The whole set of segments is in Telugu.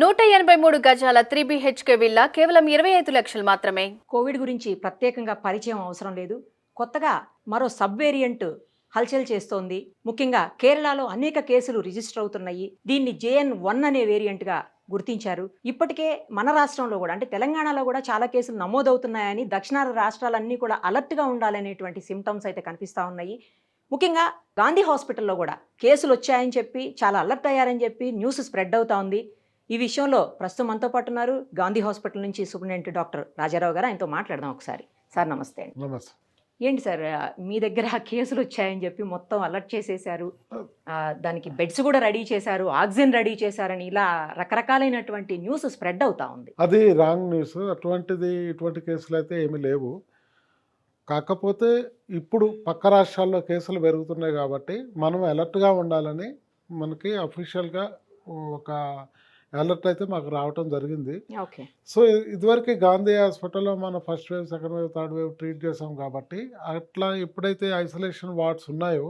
నూట ఎనభై మూడు గజాల త్రీ బిహెచ్కే విల్లా కేవలం ఇరవై ఐదు లక్షలు మాత్రమే. కోవిడ్ గురించి ప్రత్యేకంగా పరిచయం అవసరం లేదు. కొత్తగా మరో సబ్ వేరియంట్ హల్చల్ చేస్తోంది. ముఖ్యంగా కేరళలో అనేక కేసులు రిజిస్టర్ అవుతున్నాయి. దీన్ని జేఎన్ వన్ అనే వేరియంట్గా గుర్తించారు. ఇప్పటికే మన రాష్ట్రంలో కూడా అంటే తెలంగాణలో కూడా చాలా కేసులు నమోదవుతున్నాయని దక్షిణాది రాష్ట్రాలన్నీ కూడా అలర్ట్గా ఉండాలనేటువంటి సిమ్టమ్స్ అయితే కనిపిస్తూ ఉన్నాయి. ముఖ్యంగా గాంధీ హాస్పిటల్లో కూడా కేసులు వచ్చాయని చెప్పి చాలా అలర్ట్ అయ్యారని చెప్పి న్యూస్ స్ప్రెడ్ అవుతా ఉంది. ఈ విషయంలో ప్రస్తుతం మనతో పాటు ఉన్నారు గాంధీ హాస్పిటల్ నుంచి సూపరింటెండెంట్ డాక్టర్ రాజారావు గారు. ఆయనతో మాట్లాడదాం ఒకసారి. సార్ నమస్తే అండి. నమస్తే. ఏంటి సార్ మీ దగ్గర కేసులు వచ్చాయని చెప్పి మొత్తం అలర్ట్ చేసేశారు. దానికి బెడ్స్ కూడా రెడీ చేశారు ఆక్సిజన్ రెడీ చేశారని ఇలా రకరకాలైనటువంటి న్యూస్ స్ప్రెడ్ అవుతా ఉంది. అది రాంగ్ న్యూస్. అటువంటిది ఇటువంటి కేసులు అయితే ఏమీ లేవు. కాకపోతే ఇప్పుడు పక్క రాష్ట్రాల్లో కేసులు పెరుగుతున్నాయి కాబట్టి మనం అలర్ట్గా ఉండాలని మనకి అఫీషియల్గా ఒక అలర్ట్ అయితే మాకు రావటం జరిగింది. సో ఇదివరకు గాంధీ హాస్పిటల్లో మనం first wave second wave third wave treat చేసాం కాబట్టి అట్లా ఎప్పుడైతే ఐసోలేషన్ వార్డ్స్ ఉన్నాయో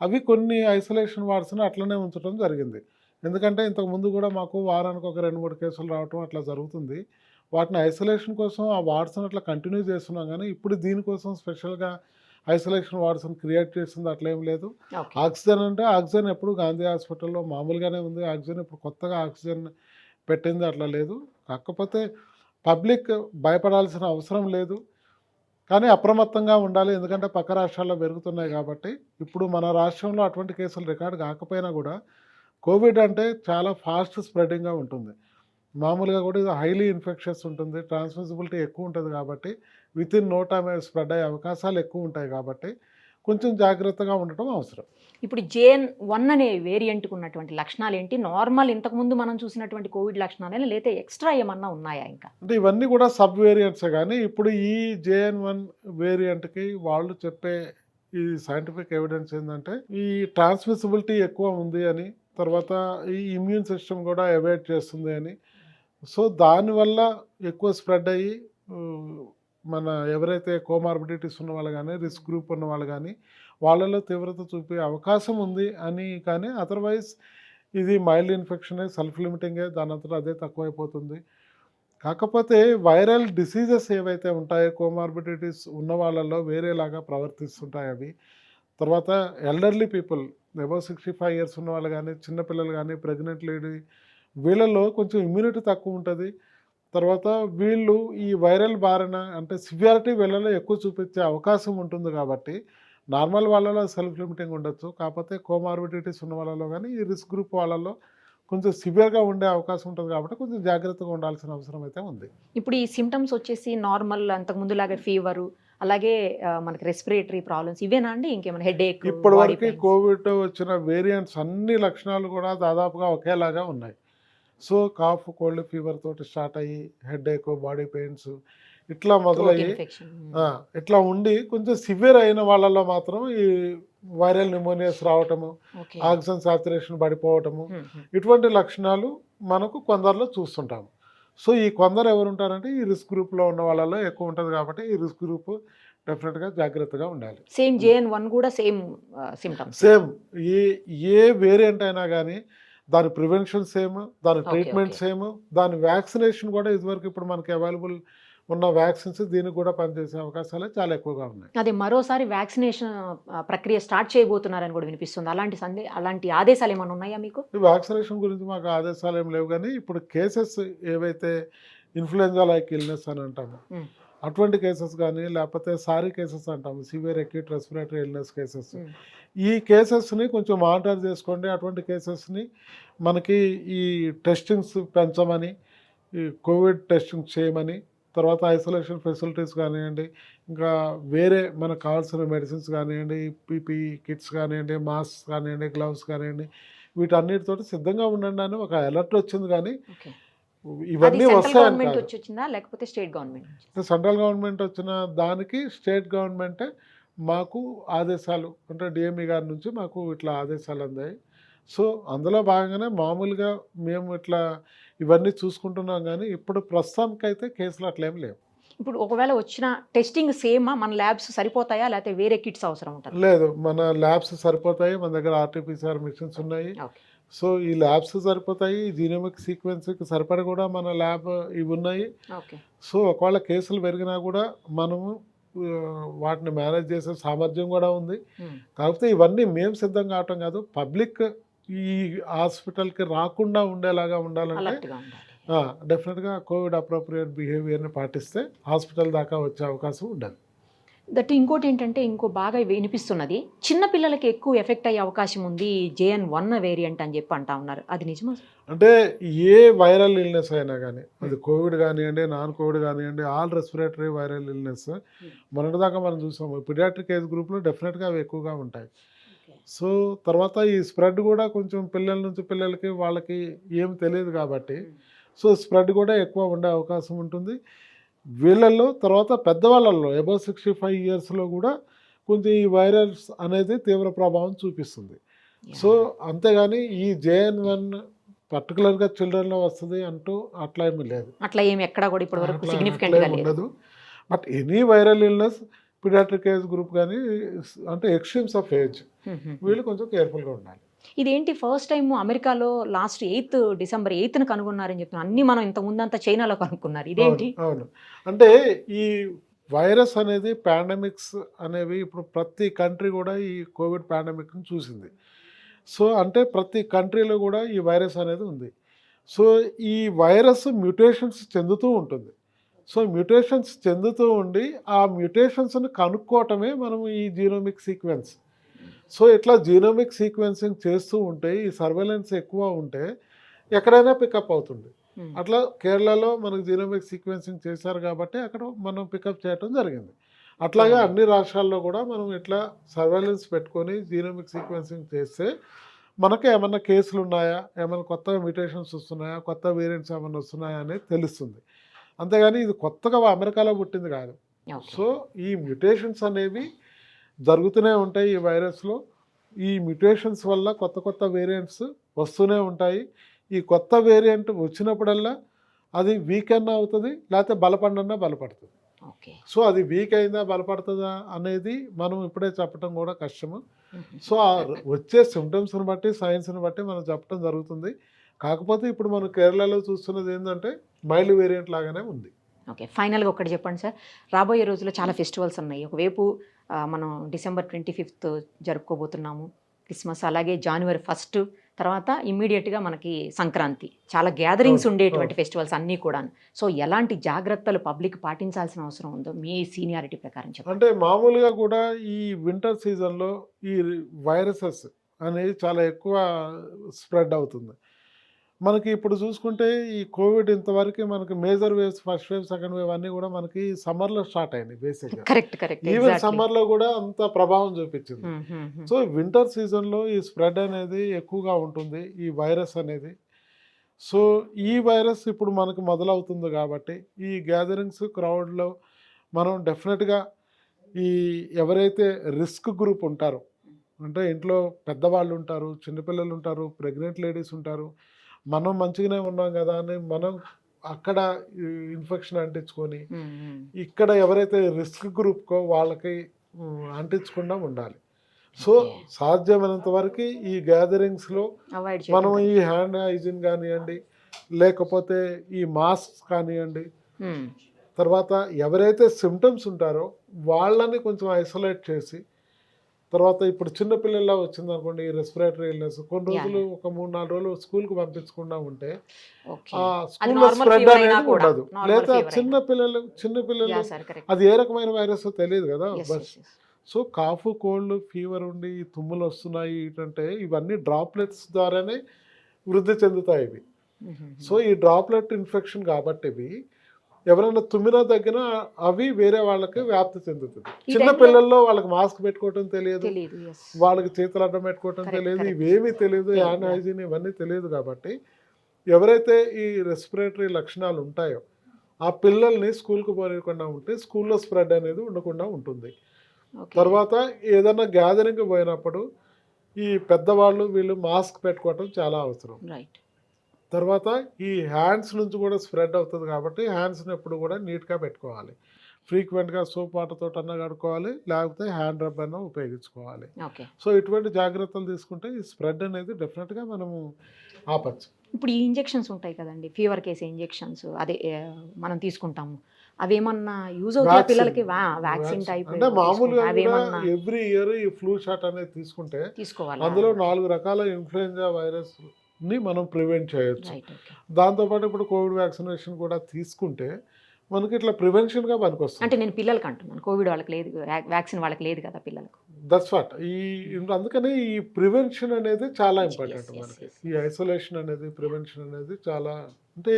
అవి కొన్ని ఐసోలేషన్ వార్డ్స్ని అట్లనే ఉంచడం జరిగింది. ఎందుకంటే ఇంతకు ముందు కూడా మాకు వారానికి ఒక రెండు మూడు కేసులు రావటం అట్లా జరుగుతుంది. వాటిని ఐసోలేషన్ కోసం ఆ వార్డ్స్ని అట్లా కంటిన్యూ చేస్తున్నాం కానీ ఇప్పుడు దీనికోసం స్పెషల్గా ఐసోలేషన్ వార్డ్స్ని క్రియేట్ చేసింది అట్లా ఏం లేదు ఆక్సిజన్ అంటే ఆక్సిజన్ ఎప్పుడు గాంధీ హాస్పిటల్లో మామూలుగానే ఉంది. ఆక్సిజన్ ఇప్పుడు కొత్తగా ఆక్సిజన్ పెట్టింది అట్లా లేదు. కాకపోతే పబ్లిక్ భయపడాల్సిన అవసరం లేదు. కానీ అప్రమత్తంగా ఉండాలి. ఎందుకంటే పక్క రాష్ట్రాల్లో పెరుగుతున్నాయి కాబట్టి. ఇప్పుడు మన రాష్ట్రంలో అటువంటి కేసులు రికార్డ్ కాకపోయినా కూడా కోవిడ్ అంటే చాలా ఫాస్ట్ స్ప్రెడింగ్గా ఉంటుంది. మామూలుగా కూడా ఇది హైలీ ఇన్ఫెక్షన్స్ ఉంటుంది. ట్రాన్స్మిసిబిలిటీ ఎక్కువ ఉంటుంది కాబట్టి with in no time spread అయ్యే అవకాశాలు ఎక్కువ ఉంటాయి కాబట్టి కొంచెం జాగ్రత్తగా ఉండటం అవసరం. ఇప్పుడు జేఎన్ వన్ అనే వేరియంట్కి ఉన్నటువంటి లక్షణాలు ఏంటి? నార్మల్ ఇంతకుముందు మనం చూసినటువంటి కోవిడ్ లక్షణాలు లేకపోతే ఎక్స్ట్రా ఏమన్నా ఉన్నాయా ఇంకా? అంటే ఇవన్నీ కూడా సబ్ వేరియంట్సే కానీ ఇప్పుడు ఈ జేఎన్ వన్ వేరియంట్కి వాళ్ళు చెప్పే ఈ సైంటిఫిక్ ఎవిడెన్స్ ఏంటంటే ఈ ట్రాన్స్మిసిబిలిటీ ఎక్కువ ఉంది అని తర్వాత ఈ ఇమ్యూన్ సిస్టమ్ కూడా అవాయిడ్ చేస్తుంది అని సో దానివల్ల ఎక్కువ స్ప్రెడ్ అయ్యి మన ఎవరైతే కోమార్బిడిటీస్ ఉన్న వాళ్ళు కానీ రిస్క్ గ్రూప్ ఉన్న వాళ్ళు కానీ వాళ్ళలో తీవ్రత చూపే అవకాశం ఉంది అని కానీ అదర్వైజ్ ఇది మైల్డ్ ఇన్ఫెక్షన్ సెల్ఫ్ లిమిటింగే దాని అంతా అదే తక్కువైపోతుంది. కాకపోతే వైరల్ డిసీజెస్ ఏవైతే ఉంటాయో కోమార్బిడిటీస్ ఉన్న వాళ్ళలో వేరేలాగా ప్రవర్తిస్తుంటాయి అవి. తర్వాత elderly people above sixty five years ఉన్న వాళ్ళు కానీ చిన్నపిల్లలు కానీ ప్రెగ్నెంట్ లేడీ వీళ్ళలో కొంచెం ఇమ్యూనిటీ తక్కువ ఉంటుంది. తర్వాత వీళ్ళు ఈ వైరల్ బారిన అంటే సివియారిటీ వీళ్ళలో ఎక్కువ చూపించే అవకాశం ఉంటుంది కాబట్టి నార్మల్ వాళ్ళలో సెల్ఫ్ లిమిటింగ్ ఉండొచ్చు. కాకపోతే కోమార్బిడిటీస్ ఉన్న వాళ్ళలో కానీ ఈ రిస్క్ గ్రూప్ వాళ్ళలో కొంచెం సివియర్గా ఉండే అవకాశం ఉంటుంది కాబట్టి కొంచెం జాగ్రత్తగా ఉండాల్సిన అవసరం అయితే ఉంది. ఇప్పుడు ఈ సిమ్టమ్స్ వచ్చేసి నార్మల్ అంతకు ముందులాగా ఫీవరు అలాగే మనకి రెస్పిరేటరీ ప్రాబ్లమ్స్ ఇవేనా అండి? ఇంకేమైనా హెడ్ ఏక్ ఇప్పటి వరకు కోవిడ్ వచ్చిన వేరియంట్స్ అన్ని లక్షణాలు కూడా దాదాపుగా ఒకేలాగా ఉన్నాయి. సో కాఫ్ కోల్డ్ ఫీవర్ తోటి స్టార్ట్ అయ్యి హెడ్ ఏక్ బాడీ పెయిన్స్ ఇట్లా మొదలయ్యి ఇట్లా ఉండి కొంచెం సివియర్ అయిన వాళ్ళలో మాత్రం ఈ వైరల్ న్యూమోనియాస్ రావటము ఆక్సిజన్ సాచురేషన్ పడిపోవటము ఇటువంటి లక్షణాలు మనకు కొందరిలో చూస్తుంటాము సో ఈ కొందరు ఎవరు ఉంటారంటే ఈ రిస్క్ గ్రూప్లో ఉన్న వాళ్ళలో ఎక్కువ ఉంటుంది కాబట్టి ఈ రిస్క్ గ్రూప్ డెఫినెట్గా జాగ్రత్తగా ఉండాలి. సేమ్ జేఎన్ వన్ కూడా సేమ్ సిమ్టమ్స్ సేమ్. ఏ ఏ వేరియంట్ అయినా కానీ దాని ప్రివెన్షన్ సేమ్ దాని ట్రీట్మెంట్. సేమ్ దాని వ్యాక్సినేషన్ కూడా ఇదివరకు ఇప్పుడు మనకి అవైలబుల్ ఉన్న వ్యాక్సిన్స్ దీనికి కూడా పనిచేసే అవకాశాలు చాలా ఎక్కువగా ఉన్నాయి అదే మరోసారి వ్యాక్సినేషన్ ప్రక్రియ స్టార్ట్ చేయబోతున్నారని కూడా వినిపిస్తుంది అలాంటి సందే అలాంటి ఆదేశాలు ఏమైనా ఉన్నాయా మీకు వ్యాక్సినేషన్ గురించి మాకు ఆదేశాలు ఏం లేవు కానీ ఇప్పుడు కేసెస్ ఏవైతే ఇన్ఫ్లుయెంజా లైక్ ఇల్నెస్ అని అంటాము. అటువంటి కేసెస్ కానీ లేకపోతే సారీ కేసెస్ అంటాము severe acute respiratory illness cases. ఈ కేసెస్ని కొంచెం మానిటర్ చేసుకోండి. అటువంటి కేసెస్ని మనకి ఈ టెస్టింగ్స్ పెంచమని ఈ కోవిడ్ టెస్టింగ్ చేయమని తర్వాత ఐసోలేషన్ ఫెసిలిటీస్ కానివ్వండి ఇంకా వేరే మనకు కావాల్సిన మెడిసిన్స్ కానివ్వండి పీపీ కిట్స్ కానివ్వండి మాస్క్ కానివ్వండి గ్లవ్స్ కానివ్వండి వీటన్నిటితోటి సిద్ధంగా ఉండండి అని ఒక అలర్ట్ వచ్చింది కానీ ఇవన్నీ వచ్చి వచ్చిందా లేకపోతే స్టేట్ గవర్నమెంట్ సెంట్రల్ గవర్నమెంట్ వచ్చిన దానికి స్టేట్ గవర్నమెంటే మాకు ఆదేశాలు అంటే డిఎంఈ గారి నుంచి మాకు ఇట్లా ఆదేశాలు అందాయి. సో అందులో భాగంగానే మామూలుగా మేము ఇట్లా ఇవన్నీ చూసుకుంటున్నాం కానీ ఇప్పుడు ప్రస్తుతానికైతే కేసులు అట్లేం లేవు. ఇప్పుడు ఒకవేళ వచ్చిన టెస్టింగ్ సేమా మన ల్యాబ్స్ సరిపోతాయా? లేకపోతే వేరే కిట్స్ అవసరం ఉంటుంది? లేదు మన ల్యాబ్స్ సరిపోతాయి. మన దగ్గర ఆర్టీపీసీఆర్ మిషన్స్ ఉన్నాయి. ఓకే. సో ఈ ల్యాబ్స్ సరిపోతాయి జీనోమిక్ సీక్వెన్స్కి సరిపడ కూడా మన ల్యాబ్ ఇవి ఉన్నాయి. సో ఒకవేళ కేసులు పెరిగినా కూడా మనము వాటిని మేనేజ్ చేసే సామర్థ్యం కూడా ఉంది. కాకపోతే ఇవన్నీ మేము సిద్ధం కావటం కాదు. పబ్లిక్ ఈ హాస్పిటల్కి రాకుండా ఉండేలాగా ఉండాలంటే డెఫినెట్గా కోవిడ్ అప్రోప్రియేట్ బిహేవియర్ని పాటిస్తే హాస్పిటల్ దాకా వచ్చే అవకాశం ఉండదు. దట్ ఇంకోటి ఏంటంటే ఇంకో బాగా వినిపిస్తున్నది. చిన్న పిల్లలకి ఎక్కువ ఎఫెక్ట్ అయ్యే అవకాశం ఉంది జేఎన్ వన్ వేరియంట్ అని చెప్పి అంటా ఉన్నారు. అది నిజమా అంటే ఏ వైరల్ ఇల్నెస్ అయినా కానీ అది కోవిడ్ కానివ్వండి నాన్ కోవిడ్ కానివ్వండి ఆల్ రెస్పిరేటరీ వైరల్ ఇల్నెస్ మొన్నటిదాకా మనం చూసాము పిడియాట్రిక్ ఏజ్ గ్రూప్లో డెఫినెట్గా అవి ఎక్కువగా ఉంటాయి. సో తర్వాత ఈ స్ప్రెడ్ కూడా కొంచెం పిల్లల నుంచి పిల్లలకి వాళ్ళకి ఏం తెలియదు కాబట్టి సో స్ప్రెడ్ కూడా ఎక్కువ ఉండే అవకాశం ఉంటుంది. వీళ్ళల్లో తర్వాత పెద్దవాళ్ళల్లో అబౌవ్ సిక్స్టీ ఫైవ్ ఇయర్స్లో కూడా కొంచెం ఈ వైరస్ అనేది తీవ్ర ప్రభావం చూపిస్తుంది. సో అంతేగాని ఈ జేఎన్ వన్ పర్టికులర్గా చిల్డ్రన్లో వస్తుంది అంటూ అట్లా ఏమీ లేదు. అట్లా ఏమి ఎక్కడా కూడా ఇప్పటి వరకు ఉండదు. But any viral illness paediatric age group కానీ అంటే ఎక్స్ట్రీమ్స్ ఆఫ్ ఏజ్ వీళ్ళు కొంచెం కేర్ఫుల్గా ఉండాలి. ఇదేంటి ఫస్ట్ టైం అమెరికాలో లాస్ట్ ఎయిత్ డిసెంబర్ ఎయిత్న కనుగొన్నారని చెప్తున్నారు అన్ని మనం ఇంత ముందంతా చైనాలో కనుక్కున్నారు. ఇదేంటి? అవును, అవును అంటే ఈ వైరస్ అనేది పాండమిక్స్ అనేవి ఇప్పుడు ప్రతి కంట్రీ కూడా ఈ కోవిడ్ పాండమిక్ని చూసింది. సో అంటే ప్రతి కంట్రీలో కూడా ఈ వైరస్ అనేది ఉంది. సో ఈ వైరస్ మ్యూటేషన్స్ చెందుతూ ఉంటుంది. సో మ్యూటేషన్స్ చెందుతూ ఉండి ఆ మ్యూటేషన్స్ని కనుక్కోవటమే మనం ఈ జీనోమిక్ సీక్వెన్స్. సో ఇట్లా జీనోమిక్ సీక్వెన్సింగ్ చేస్తూ ఉంటే ఈ సర్వేలెన్స్ ఎక్కువ ఉంటే ఎక్కడైనా పికప్ అవుతుంది. అట్లా కేరళలో మనకు జీనోమిక్ సీక్వెన్సింగ్ చేశారు కాబట్టి అక్కడ మనం పికప్ చేయటం జరిగింది అట్లాగే. అన్ని రాష్ట్రాల్లో కూడా మనం ఇట్లా సర్వేలెన్స్ పెట్టుకొని జీనోమిక్ సీక్వెన్సింగ్ చేస్తే మనకు ఏమన్నా కేసులు ఉన్నాయా ఏమైనా కొత్త మ్యూటేషన్స్ వస్తున్నాయా కొత్త వేరియంట్స్ ఏమైనా వస్తున్నాయా అనేది తెలుస్తుంది అంతేగాని ఇది కొత్తగా అమెరికాలో పుట్టింది కాదు. సో ఈ మ్యుటేషన్స్ అనేవి జరుగుతూనే ఉంటాయి ఈ వైరస్లో. ఈ మ్యుటేషన్స్ వల్ల కొత్త కొత్త వేరియంట్స్ వస్తూనే ఉంటాయి. ఈ కొత్త వేరియంట్ వచ్చినప్పుడల్లా అది వీక్ అన్నా అవుతుంది లేకపోతే బలపడన్నా బలపడుతుంది. సో అది వీక్ అయిందా బలపడుతుందా అనేది మనం ఇప్పుడే చెప్పడం కూడా కష్టము. సో వచ్చే సిమ్టమ్స్ని బట్టి సైన్స్ని బట్టి మనం చెప్పడం జరుగుతుంది. కాకపోతే ఇప్పుడు మనం కేరళలో చూస్తున్నది ఏంటంటే మైల్డ్ వేరియంట్ లాగానే ఉంది. ఓకే ఫైనల్గా ఒకటి చెప్పండి సార్. రాబోయే రోజుల్లో చాలా ఫెస్టివల్స్ ఉన్నాయి. ఒకవైపు మనం డిసెంబర్ ట్వంటీ ఫిఫ్త్ జరుపుకోబోతున్నాము క్రిస్మస్ అలాగే జనవరి ఫస్ట్ తర్వాత ఇమ్మీడియట్గా మనకి సంక్రాంతి. చాలా గ్యాదరింగ్స్ ఉండేటువంటి ఫెస్టివల్స్ అన్నీ కూడా సో ఎలాంటి జాగ్రత్తలు పబ్లిక్ పాటించాల్సిన అవసరం ఉందో మీ సీనియారిటీ ప్రకారం చెప్పండి. అంటే మామూలుగా కూడా ఈ వింటర్ సీజన్లో ఈ వైరసెస్ అనేది చాలా ఎక్కువ స్ప్రెడ్ అవుతుంది. మనకి ఇప్పుడు చూసుకుంటే ఈ కోవిడ్ ఇంతవరకు మనకి major waves first wave second wave అన్నీ కూడా మనకి సమ్మర్లో స్టార్ట్ అయింది బేసిక్గా. కరెక్ట్ కరెక్ట్ ఈవెన్ సమ్మర్లో కూడా అంత ప్రభావం చూపించింది. సో వింటర్ సీజన్లో ఈ స్ప్రెడ్ అనేది ఎక్కువగా ఉంటుంది ఈ వైరస్ అనేది. సో ఈ వైరస్ ఇప్పుడు మనకు మొదలవుతుంది కాబట్టి ఈ గ్యాదరింగ్స్ క్రౌడ్లో మనం డెఫినెట్గా ఈ ఎవరైతే రిస్క్ గ్రూప్ ఉంటారో అంటే ఇంట్లో పెద్దవాళ్ళు ఉంటారు చిన్నపిల్లలు ఉంటారు ప్రెగ్నెంట్ లేడీస్ ఉంటారు మనం మంచిగానే ఉన్నాం కదా అని మనం అక్కడ ఇన్ఫెక్షన్ అంటించుకొని ఇక్కడ ఎవరైతే రిస్క్ గ్రూప్కో వాళ్ళకి అంటించకుండా ఉండాలి. సో. సాధ్యమైనంత వరకు ఈ గ్యాదరింగ్స్లో మనం ఈ హ్యాండ్ హైజీన్ కానివ్వండి లేకపోతే ఈ మాస్క్ కానివ్వండి తర్వాత ఎవరైతే సిమ్టమ్స్ ఉంటారో వాళ్ళని కొంచెం ఐసోలేట్ చేసి తర్వాత ఇప్పుడు చిన్న పిల్లల్లో వచ్చింది అనుకోండి ఈ రెస్పిరేటరీ ఇల్నెస్ కొన్ని రోజులు ఒక మూడు నాలుగు రోజులు స్కూల్కి పంపించకుండా ఉంటే ఆ స్కూల్లో స్ప్రెడ్ అనేది ఉండదు. లేదా చిన్న పిల్లలు చిన్న పిల్లలు అది ఏ రకమైన వైరస్ తెలియదు కదా బస్ సో కాఫ్ కోల్డ్ ఫీవర్ ఉండి తుమ్ములు వస్తున్నాయి ఏంటంటే ఇవన్నీ డ్రాప్లెట్స్ ద్వారానే వృద్ధి చెందుతాయి ఇవి. సో ఈ డ్రాప్లెట్ ఇన్ఫెక్షన్ కాబట్టి ఇవి ఎవరైనా తుమ్మినా దగ్గర అవి వేరే వాళ్ళకి వ్యాప్తి చెందుతుంది. చిన్న పిల్లల్లో వాళ్ళకి మాస్క్ పెట్టుకోవటం తెలియదు. వాళ్ళకి చేతులు అడ్డం పెట్టుకోవటం తెలియదు. ఇవేమీ తెలియదు. హ్యాండ్ హైజీన్ ఇవన్నీ తెలియదు కాబట్టి ఎవరైతే ఈ రెస్పిరేటరీ లక్షణాలు ఉంటాయో ఆ పిల్లల్ని స్కూల్కి పోనీయకుండా ఉంటే స్కూల్లో స్ప్రెడ్ అనేది ఉండకుండా ఉంటుంది. తర్వాత ఏదైనా గ్యాదరింగ్ పోయినప్పుడు ఈ పెద్దవాళ్ళు వీళ్ళు మాస్క్ పెట్టుకోవటం చాలా అవసరం. రైట్ తర్వాత ఈ హ్యాండ్స్ నుంచి కూడా స్ప్రెడ్ అవుతుంది కాబట్టి హ్యాండ్స్ని ఎప్పుడు కూడా నీట్గా పెట్టుకోవాలి. ఫ్రీక్వెంట్గా సోప్ వాటర్తో అన్న కడుక్కోవాలి లేకపోతే హ్యాండ్ రబ్ అన్న ఉపయోగించుకోవాలి. సో ఇటువంటి జాగ్రత్తలు తీసుకుంటే ఈ స్ప్రెడ్ అనేది డెఫినెట్గా మనము ఆపచ్చు. ఇప్పుడు ఈ ఇంజెక్షన్స్ ఉంటాయి కదండి ఫీవర్ కేసే ఇంజెక్షన్స్ అదే మనం తీసుకుంటాము. అవేమన్నా యూజ్ అవుతాయి. పిల్లలకి? వ్యాక్సిన్ టైప్ అంటే మామూలుగా ఎవ్రీ ఇయర్ ఈ ఫ్లూ షాట్ అనేది తీసుకుంటే తీసుకోవాలి? అందులో నాలుగు రకాల ఇన్ఫ్లుయెంజా వైరస్ ని మనం ప్రివెంట్ చేయొచ్చు. దాంతోపాటు ఇప్పుడు కోవిడ్ వ్యాక్సినేషన్ కూడా తీసుకుంటే మనకి ఇట్లా ప్రివెన్షన్గా పనికొస్తుంది. అంటే నేను పిల్లలకి అంటున్నాను. కోవిడ్ వాళ్ళకి లేదు వ్యాక్సిన్ వాళ్ళకి లేదు కదా పిల్లలకు. దట్స్ వాట్ ఈ అందుకనే ఈ ప్రివెన్షన్ అనేది చాలా ఇంపార్టెంట్ మనకి. ఈ ఐసోలేషన్ అనేది ప్రివెన్షన్ అనేది చాలా అంటే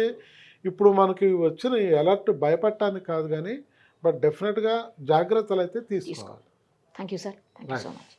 ఇప్పుడు మనకి వచ్చిన అలర్ట్ భయపడటానికి కాదు కానీ బట్ డెఫినెట్గా జాగ్రత్తలు అయితే తీసుకోవాలి. Thank you sir thank you. So much